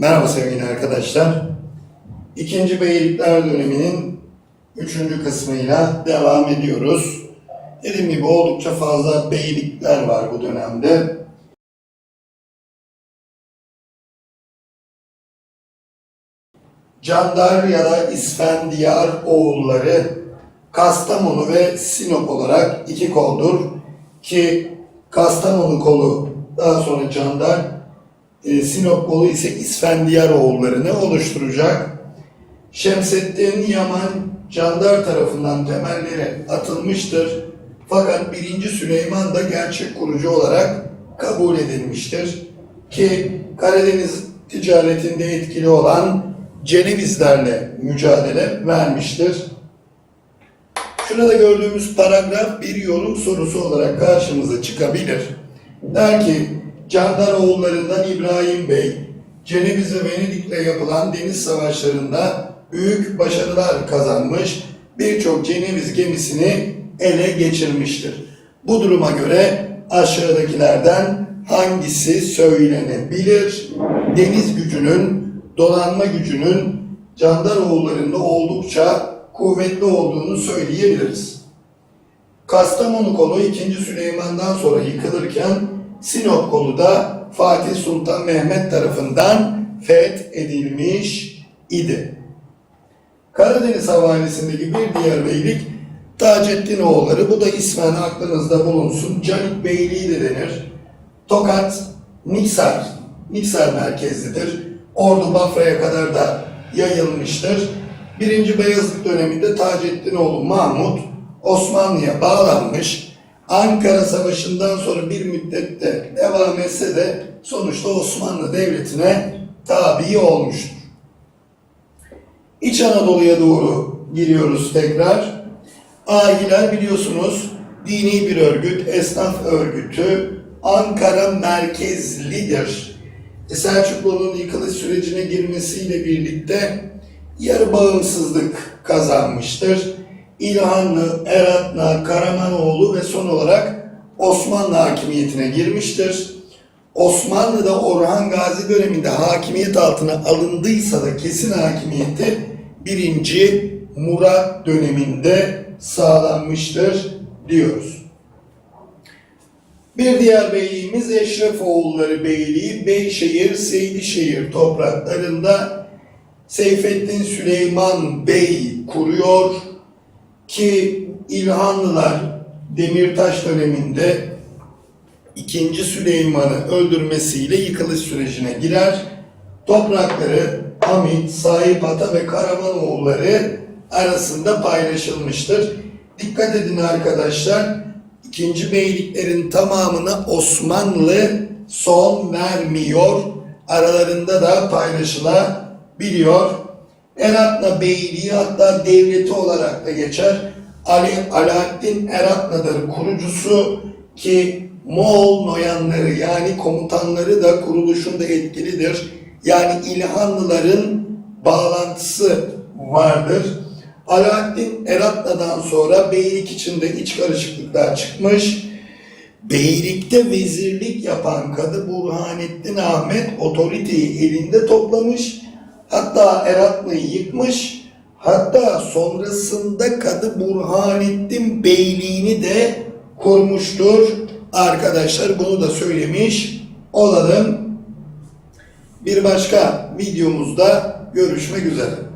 Merhaba sevgili arkadaşlar. İkinci Beylikler döneminin üçüncü kısmıyla devam ediyoruz. Dediğim gibi oldukça fazla beylikler var bu dönemde. Candar ya da İsfendiyar oğulları Kastamonu ve Sinop olarak iki koldur ki Kastamonu kolu daha sonra Candar e, Sinop kolu ise İsfendiyar oğullarını oluşturacak. Şemseddin Yaman Candar tarafından temelleri atılmıştır. Fakat 1. Süleyman da gerçek kurucu olarak kabul edilmiştir. Ki Karadeniz ticaretinde etkili olan Cenevizlerle mücadele vermiştir. Şurada gördüğümüz paragraf bir yorum sorusu olarak karşımıza çıkabilir. Der ki, Candar oğullarından İbrahim Bey, Ceneviz ve Venedik'le yapılan deniz savaşlarında büyük başarılar kazanmış, birçok Ceneviz gemisini ele geçirmiştir. Bu duruma göre aşağıdakilerden hangisi söylenebilir? Deniz gücünün, dolanma gücünün Candar oğullarında oldukça kuvvetli olduğunu söyleyebiliriz. Kastamonu kolu 2. Süleyman'dan sonra yıkılırken Sinop kolu da Fatih Sultan Mehmet tarafından fethedilmiş idi. Karadeniz havalisindeki bir diğer beylik Taceddin oğulları. Bu da ismen aklınızda bulunsun. Canik Beyliği de denir. Tokat, Niksar, Niksar merkezlidir. Ordu Bafra'ya kadar da yayılmıştır. Birinci Beyazıt döneminde Taceddinoğlu Mahmut Osmanlı'ya bağlanmış. Ankara Savaşı'ndan sonra bir müddette devam etse de sonuçta Osmanlı Devleti'ne tabi olmuştur. İç Anadolu'ya doğru giriyoruz tekrar. Ahiler biliyorsunuz dini bir örgüt, esnaf örgütü, Ankara merkezlidir. E, Selçuklu'nun yıkılış sürecine girmesiyle birlikte yarı bağımsızlık kazanmıştır. İlhanlı, Eratna, Karamanoğlu olarak Osmanlı hakimiyetine girmiştir. Osmanlı'da Orhan Gazi döneminde hakimiyet altına alındıysa da kesin hakimiyeti birinci Murat döneminde sağlanmıştır diyoruz. Bir diğer beyliğimiz Eşrefoğulları Beyliği Beyşehir, Seydişehir topraklarında Seyfettin Süleyman Bey kuruyor ki İlhanlılar Demirtaş döneminde 2. Süleyman'ı öldürmesiyle yıkılış sürecine girer. Toprakları Hamit, Sahip Ata ve Karamanoğulları arasında paylaşılmıştır. Dikkat edin arkadaşlar, ikinci beyliklerin tamamına Osmanlı son vermiyor. Aralarında da paylaşılabiliyor. Eratna Beyliği hatta devleti olarak da geçer. Ali Alaaddin Eratna'dır kurucusu ki Moğol noyanları yani komutanları da kuruluşunda etkilidir. Yani İlhanlıların bağlantısı vardır. Alaaddin Eratna'dan sonra beylik içinde iç karışıklıklar çıkmış. Beylikte vezirlik yapan Kadı Burhanettin Ahmet otoriteyi elinde toplamış. Hatta Eratna'yı yıkmış. Hatta sonrasında Kadı Burhanettin Beyliğini de kurmuştur. Arkadaşlar bunu da söylemiş olalım. Bir başka videomuzda görüşmek üzere.